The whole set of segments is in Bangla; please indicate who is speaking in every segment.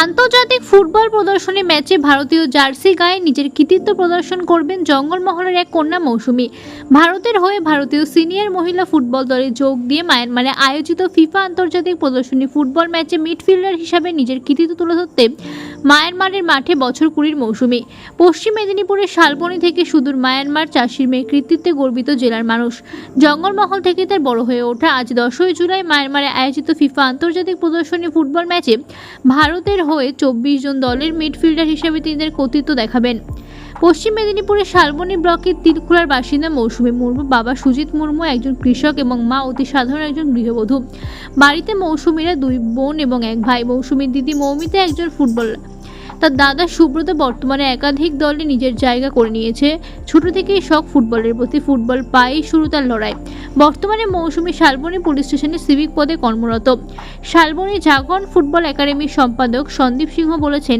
Speaker 1: আন্তর্জাতিক ফুটবল প্রদর্শনী ম্যাচে ভারতীয় জার্সি গায়ে নিজের কৃতিত্ব প্রদর্শন করবেন জঙ্গলমহলের এক কন্যা মৌসুমী। ভারতের হয়ে ভারতীয় সিনিয়র মহিলা ফুটবল দলে যোগ দিয়ে মায়ানমারে আয়োজিত ফিফা আন্তর্জাতিক প্রদর্শনী ফুটবল ম্যাচে মিডফিল্ডার হিসাবে নিজের কৃতিত্ব তুলে ধরতে মায়ানমারের মাঠে বছর কুড়ির মৌসুমে। পশ্চিম মেদিনীপুরের শালবনি থেকে সুদূর মায়ানমার চাষির মেয়ে কৃতিত্বে গর্বিত জেলার মানুষ। জঙ্গলমহল থেকে তার বড় হয়ে ওঠা আজ দশই জুলাই মায়ানমারে আয়োজিত ফিফা আন্তর্জাতিক প্রদর্শনী ফুটবল ম্যাচে ভারতের হয়ে চব্বিশ জন দলের মিডফিল্ডার হিসেবে তিনি কর্তৃত্ব দেখাবেন। পশ্চিম মেদিনীপুরের শালবনী ব্লকের তিলখোলার বাসিন্দা মৌসুমী মুর্মু, বাবা সুজিত মুর্মু, একজন কৃষক এবং মা অতি সাধারণ একজন গৃহবধূ। বাড়িতে মৌসুমীরা দুই বোন এবং এক ভাই। মৌসুমীর দিদি মৌমিতা একজন ফুটবলার। তার দাদা সুব্রত বর্তমানে একাধিক দলে নিজের জায়গা করে নিয়েছে। ছোট থেকেই শখ ফুটবলের প্রতি ফুটবল পায়েই শুরু তার লড়াই। বর্তমানে মৌসুমী শালবনী পুলিশ স্টেশনে সিভিক পদে কর্মরত। শালবনী জাগরণ ফুটবল একাডেমির সম্পাদক সন্দীপ সিংহ বলেছেন,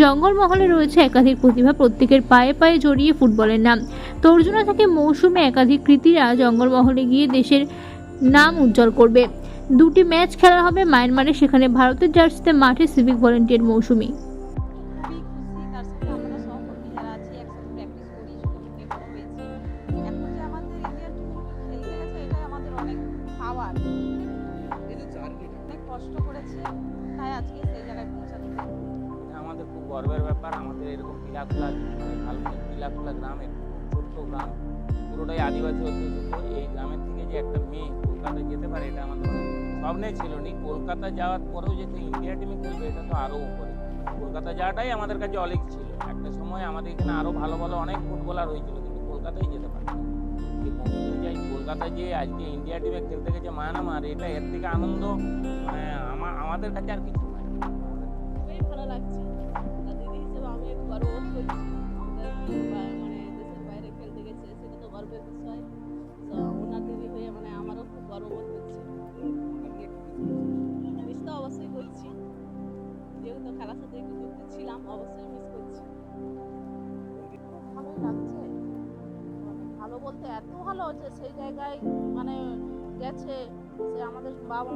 Speaker 1: জঙ্গলমহলে রয়েছে একাধিক প্রতিভা প্রত্যেকের পায়ে পায়ে জড়িয়ে ফুটবলের নাম। তর্জুনা থেকে মৌসুমে একাধিক কৃতীরা জঙ্গলমহলে গিয়ে দেশের নাম উজ্জ্বল করবে। দুটি ম্যাচ খেলা হবে মায়ানমারে, সেখানে ভারতের জার্সিতে মাঠে সিভিক ভলেন্টিয়ার মৌসুমী।
Speaker 2: পাওয়ার অনেক কষ্ট করেছে তাই আজকে সেই জায়গায় পৌঁছাতে।
Speaker 3: আমাদের খুব গর্বের ব্যাপার আমাদের এরকম টিলাখোলা ভালপুর টিলাখোলা গ্রাম ছোট্ট গ্রাম। পুরোটাই আদিবাসী অধ্যুষিত এই গ্রামের থেকে যে একটা মেয়ে কলকাতায় যেতে পারে এটা আমাদের স্বপ্নে ছিল নি। কলকাতা যাওয়ার পরেও যে ইন্ডিয়া টিমে খেলবে এটা তো আরও উপরে। কলকাতা যাওয়াটাই আমাদের কাছে অনেক ছিল। একটা সময় আমাদের এখানে আরও ভালো ভালো অনেক ফুটবলার হয়েছিল কিন্তু কলকাতায় যেতে পারত কলকাতায় যে আজকে ইন্ডিয়া টিমে খেলতে গেছে মায়ানমার এটা এর থেকে আনন্দ মানে আমা- আমাদের কাছে আর কিছু
Speaker 4: খুবই ভালো লাগছে। দিদি হিসেবে আমি মানে দেশের বাইরে খেলতে গেছে, সেটা তো গর্বের বিষয়। ওনার দিদি হয়ে মানে আমারও খুব গর্ববোধ করছি। মিস তো অবশ্যই যেহেতু খেলার সাথে একটু ছিলাম, অবশ্যই
Speaker 2: বলতে এত ভালো যে সেই জায়গায় মানে গেছে যে আমাদের বাবা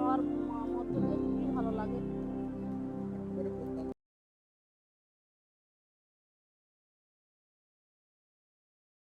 Speaker 2: মার মধ্যে খুবই ভালো লাগে।